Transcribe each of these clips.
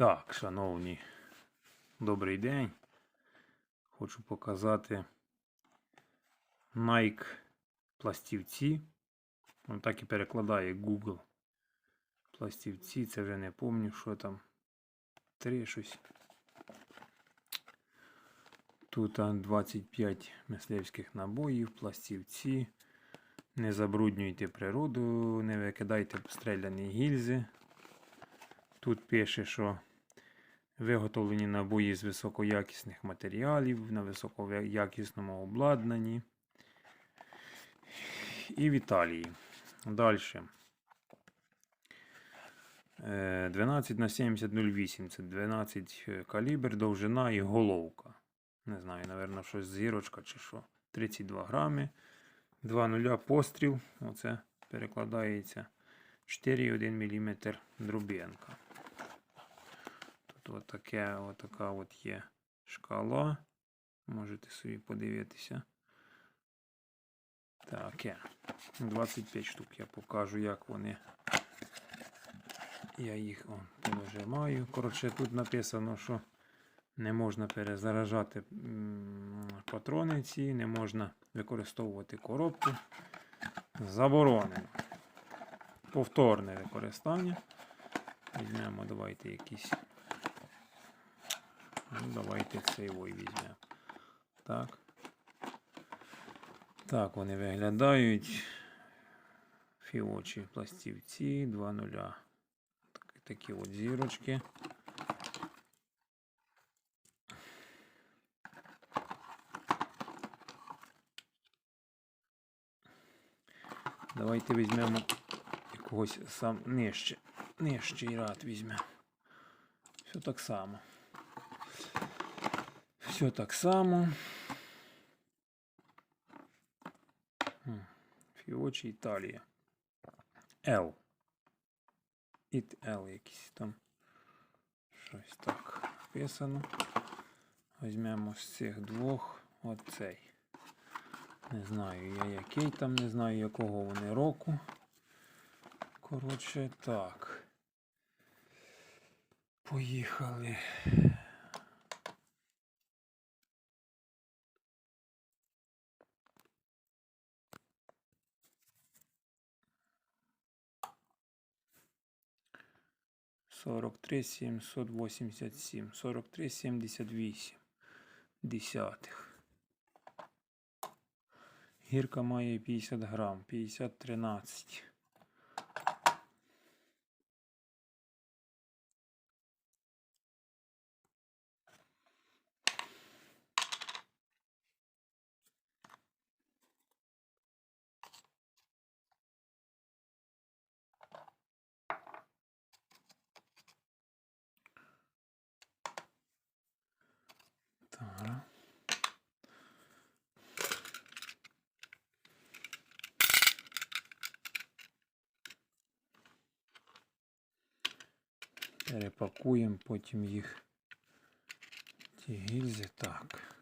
Так, шановні, добрий день. Хочу показати Nike пластівці. Він так і перекладає Google. Пластівці, це вже не пам'ятаю, що там. Три. Тут 25 мисливських набоїв, пластівці. Не забруднюйте природу, не викидайте стріляні гільзи. Тут пише, що виготовлені набої з високоякісних матеріалів на високоякісному обладнанні. І в Італії. Далі. 12 на 7008 це 12 калібр, довжина і головка. Не знаю, напевно, щось зірочка чи що. 32 грами. 2 нуля постріл. Оце перекладається 4,1 мм дробінка. Отаке, отака от є шкала. Можете собі подивитися. Таке. 25 штук я покажу, як вони. Я їх о, понажимаю. Коротше, тут написано, що не можна перезаражати патрони ці, не можна використовувати коробку. Заборонено. Повторне використання. Візьмемо, давайте якісь. Ну, давайте цей вой візьмемо. Так. Так вони виглядають. Фіочі пластівці 2 нуля. Так- Такі от зірочки. Давайте візьмемо якогось сам нижче. Нижчий рад візьмемо. Все так само. Все так само. Фіочі Італія. L. It L якийсь там. Щось так написано. Візьмемо з цих двох оцей. Не знаю я який там, не знаю якого вони року. Коротше, так. Поїхали. Сорок три сімсот восемьдесят сім, сорок три сімдесят вісім десятих. Гірка має 50 грам, 50 13. Перепакуємо потім їх. Ті гільзи так.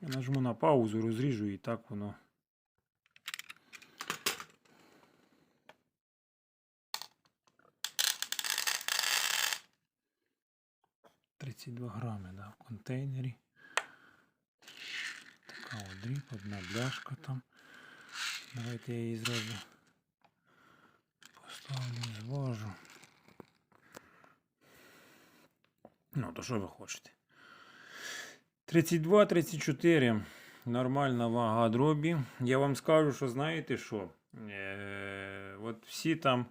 Я нажму на паузу, розріжу і так воно. Тридцять два грами, да, в контейнері. От дріб, одна бляшка там. Давайте я її зразу поставлю, зважу. Ну, то що ви хочете? 32-34. Нормальна вага дробі. Я вам скажу, що знаєте що? Е, от всі там,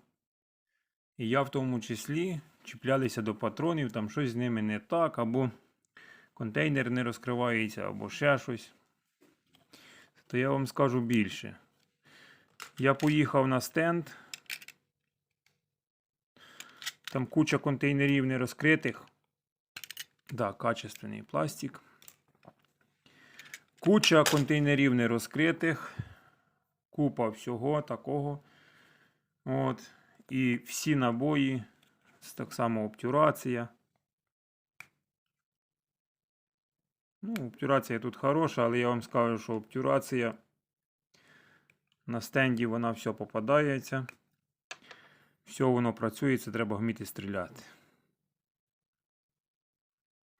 і я в тому числі, чіплялися до патронів, там щось з ними не так, або контейнер не розкривається, або ще щось. То я вам скажу більше. Я поїхав на стенд. Там куча контейнерів не розкритих. Да, качественний пластик. Куча контейнерів не розкритих. Купа всього такого. От. І всі набої. Так само обтюрація. Ну, обтюрація тут хороша, але я вам скажу, що обтюрація на стенді вона все попадається. Все воно працює, це треба вміти стріляти.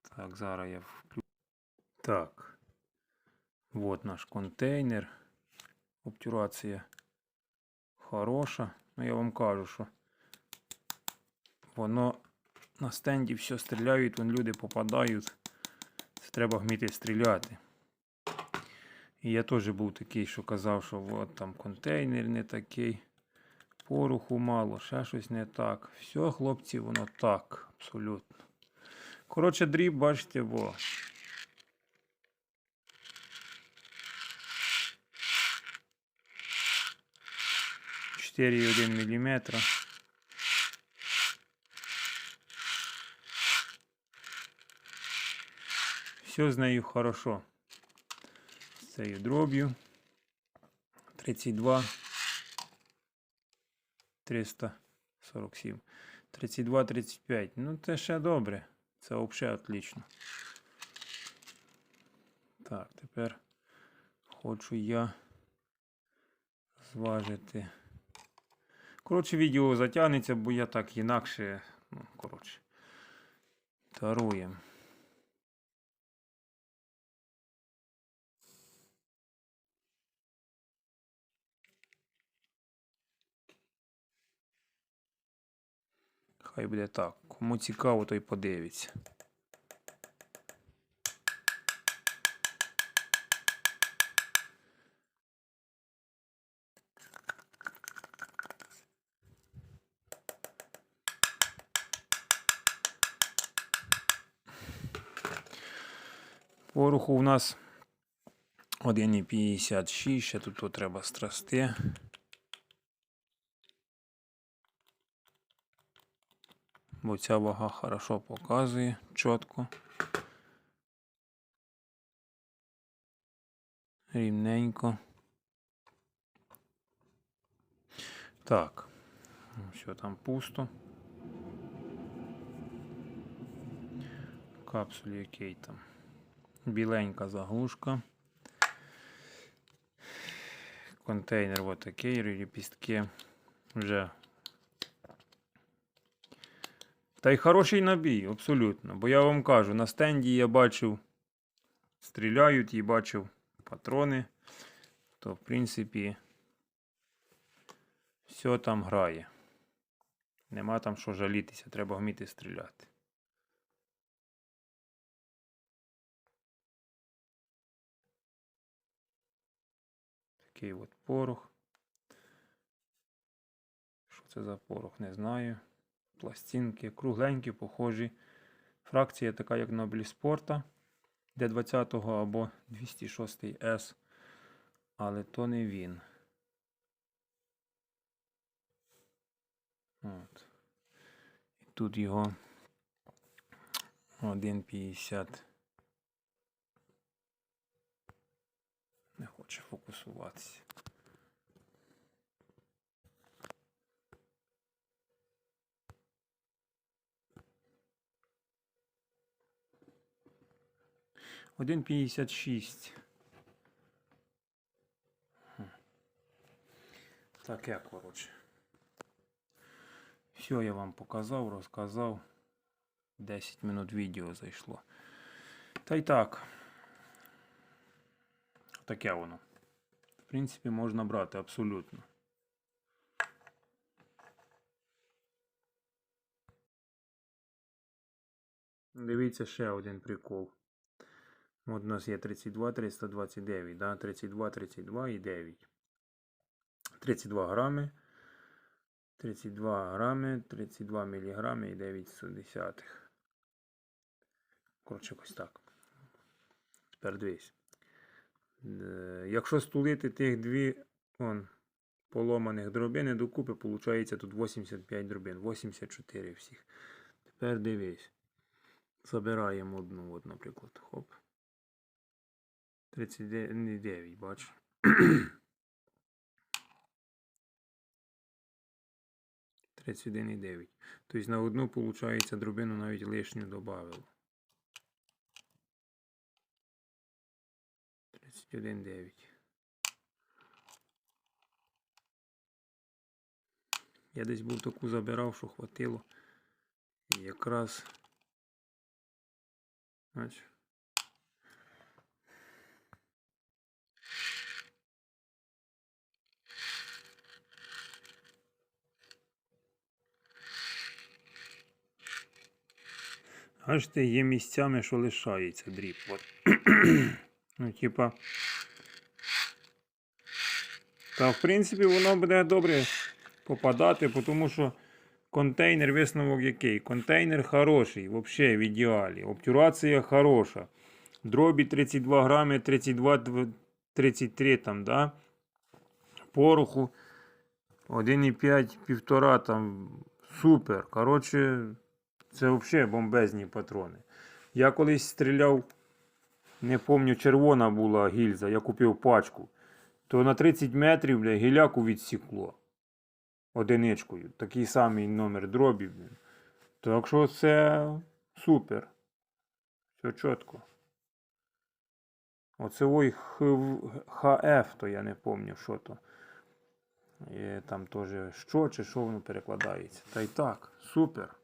Так, зараз я вклю. Так. Вот наш контейнер. Обтюрація хороша. Ну, я вам кажу, що воно на стенді все стріляють, вон люди попадають. Це треба вміти стріляти. І я теж був такий, що казав, що от там контейнер не такий, пороху мало, ще щось не так. Все, хлопці, воно так, абсолютно. Коротше, дріб, бачите, во. Чотири один міліметра. Все з нею хорошо. З цією дроб'ю. 32. 347. 32, 35. Ну, це ще добре. Це взагалі отлично. Так, тепер хочу я зважити. Коротше, відео затягнеться, бо я так інакше. Ну, коротше. Таруємо. Хай буде так. Кому цікаво, той подивиться. Пороху у нас 1,56, ще тут треба страсти. Бо ця вага хорошо показує чітко. Рівненько. Так, все там пусто. Капсулі який там. Біленька заглушка. Контейнер вот такий, ліпістки вже Та й хороший набій, абсолютно. Бо я вам кажу, на стенді я бачив, стріляють і бачив патрони. То, в принципі, все там грає. Нема там що жалітися, треба вміти стріляти. Такий от порох. Що це за порох, не знаю пластинки, кругленькі, похожі. Фракція така, як на Бліспорта D20 або 206S. Але то не він. От. І тут його 1,50. Не хоче фокусуватися. Один п'ятдесят шість. Таке, коротше. Все я вам показав, розказав. 10 минут відео зайшло. Та й так. Таке воно. В принципі, можна брати абсолютно. Дивіться ще один прикол. От у нас є 32, 329, да? 32, 32 і 9. 32 грами. 32 грами, 32 міліграми і 9 сотих. Коротше, якось так. Тепер дивись. Е, Якщо стулити тих дві он, поломаних дробини докупи, виходить тут 85 дробин, 84 всіх. Тепер дивись. Забираємо одну, от, наприклад, хоп. 39, бачу. Тридцять один і дев'ять. Тобто на одну, виходить, дробину навіть лишню додавило. 21,9. Я десь був таку забирав, що хватило. І якраз. Бач. Бачите, є місцями, що лишається дріб. От. ну, типа. Та, в принципі, воно буде добре попадати, тому що контейнер висновок який? Контейнер хороший, взагалі в ідеалі. Обтюрація хороша. Дробі 32 грами, 32 33 там, да? Пороху 1,5, півтора там. Супер. Коротше, це взагалі бомбезні патрони. Я колись стріляв, не пам'ятаю, червона була гільза, я купив пачку. То на 30 метрів бля, гіляку відсікло. Одиничкою. Такий самий номер дробів. Так що це супер. Все чітко. Оце ой ХФ, то я не пам'ятаю, що то. І там теж що чи що воно перекладається. Та й так, супер.